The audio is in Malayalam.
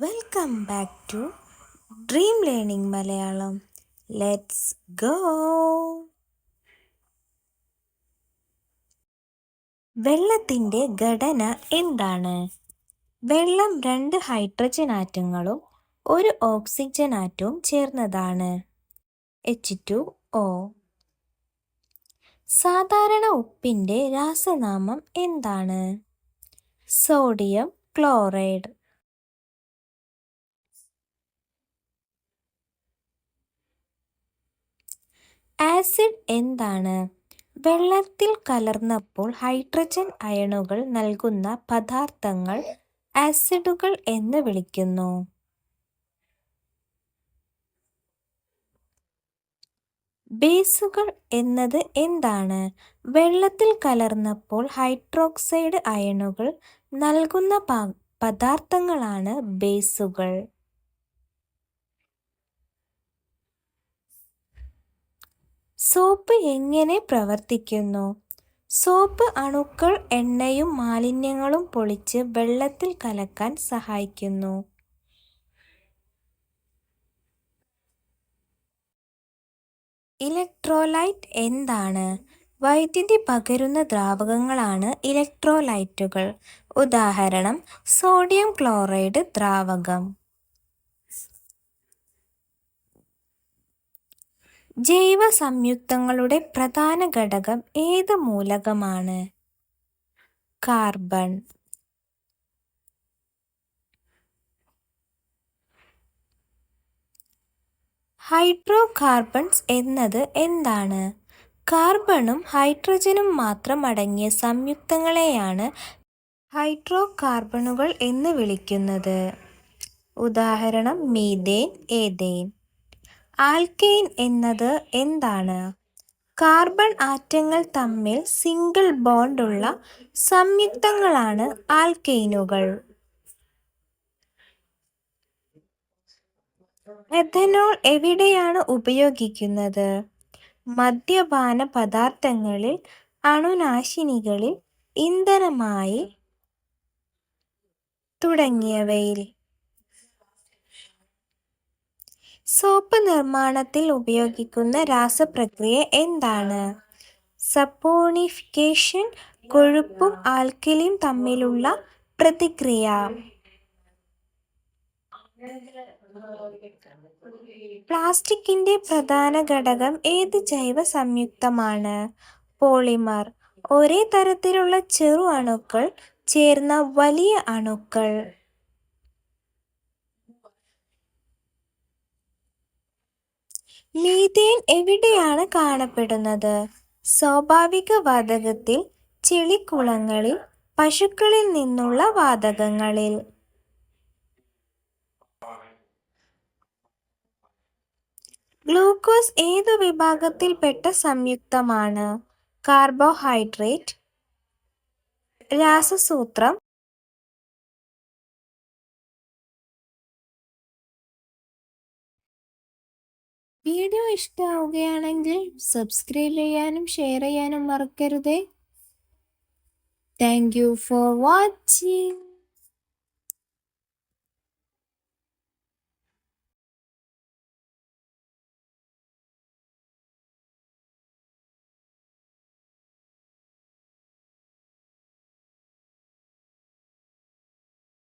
Welcome back to dream learning Malayalam let's go വെള്ളത്തിന്റെ ഘടന എന്താണ്? വെള്ളം രണ്ട് ഹൈഡ്രജൻ ആറ്റങ്ങളും ഒരു ഓക്സിജൻ ആറ്റവും ചേർന്നതാണ്. എച്ച് ടു ഒ സാധാരണ ഉപ്പിന്റെ രാസനാമം എന്താണ്? Sodium chloride. ആസിഡ് എന്താണ്? വെള്ളത്തിൽ കലർന്നപ്പോൾ ഹൈഡ്രജൻ അയണുകൾ നൽകുന്ന പദാർത്ഥങ്ങൾ ആസിഡുകൾ എന്ന് വിളിക്കുന്നു. ബേസുകൾ എന്നത് എന്താണ്? വെള്ളത്തിൽ കലർന്നപ്പോൾ ഹൈഡ്രോക്സൈഡ് അയണുകൾ നൽകുന്ന പദാർത്ഥങ്ങളാണ് ബേസുകൾ. സോപ്പ് എങ്ങനെ പ്രവർത്തിക്കുന്നു? സോപ്പ് അണുക്കൾ എണ്ണയും മാലിന്യങ്ങളും പൊളിച്ച് വെള്ളത്തിൽ കലക്കാൻ സഹായിക്കുന്നു. ഇലക്ട്രോലൈറ്റ് എന്താണ്? വൈദ്യുതി പകരുന്ന ദ്രാവകങ്ങളാണ് ഇലക്ട്രോലൈറ്റുകൾ. ഉദാഹരണം സോഡിയം ക്ലോറൈഡ് ദ്രാവകം. ജൈവ സംയുക്തങ്ങളുടെ പ്രധാന ഘടകം ഏത് മൂലകമാണ്? കാർബൺ. ഹൈഡ്രോ കാർബൺസ് എന്നത് എന്താണ്? കാർബണും ഹൈഡ്രജനും മാത്രം അടങ്ങിയ സംയുക്തങ്ങളെയാണ് ഹൈഡ്രോ കാർബണുകൾ എന്ന് വിളിക്കുന്നത്. ഉദാഹരണം മീതേൻ ഏതേൻ ആൽക്കെയിൻ എന്നത് എന്താണ്? കാർബൺ ആറ്റങ്ങൾ തമ്മിൽ സിംഗിൾ ബോണ്ട് ഉള്ള സംയുക്തങ്ങളാണ് ആൽക്കെയിനുകൾ. എഥനോൾ എവിടെയാണ് ഉപയോഗിക്കുന്നത്? മദ്യപാന പദാർത്ഥങ്ങളിൽ അണുനാശിനികളിൽ ഇന്ധനമായി തുടങ്ങിയവയിൽ. സോപ്പ് നിർമ്മാണത്തിൽ ഉപയോഗിക്കുന്ന രാസപ്രക്രിയ എന്താണ്? സപ്പോണിഫിക്കേഷൻ കൊഴുപ്പും ആൽക്കലിയും തമ്മിലുള്ള പ്രതിക്രിയ. പ്ലാസ്റ്റിക്കിന്റെ പ്രധാന ഘടകം ഏത് ജൈവ സംയുക്തമാണ്? പോളിമർ. ഒരേ തരത്തിലുള്ള ചെറു അണുക്കൾ ചേർന്ന വലിയ അണുക്കൾ. മീഥേൻ എവിടെയാണ് കാണപ്പെടുന്നത്? സ്വാഭാവിക വാതകത്തിൽ ചെളിക്കുളങ്ങളിൽ പശുക്കളിൽ നിന്നുള്ള വാതകങ്ങളിൽ. ഗ്ലൂക്കോസ് ഏതു വിഭാഗത്തിൽപ്പെട്ട സംയുക്തമാണ്? കാർബോഹൈഡ്രേറ്റ് രാസസൂത്രം വീഡിയോ ഇഷ്ടമാവുകയാണെങ്കിൽ സബ്സ്ക്രൈബ് ചെയ്യാനും ഷെയർ ചെയ്യാനും മറക്കരുതേ. Thank you for watching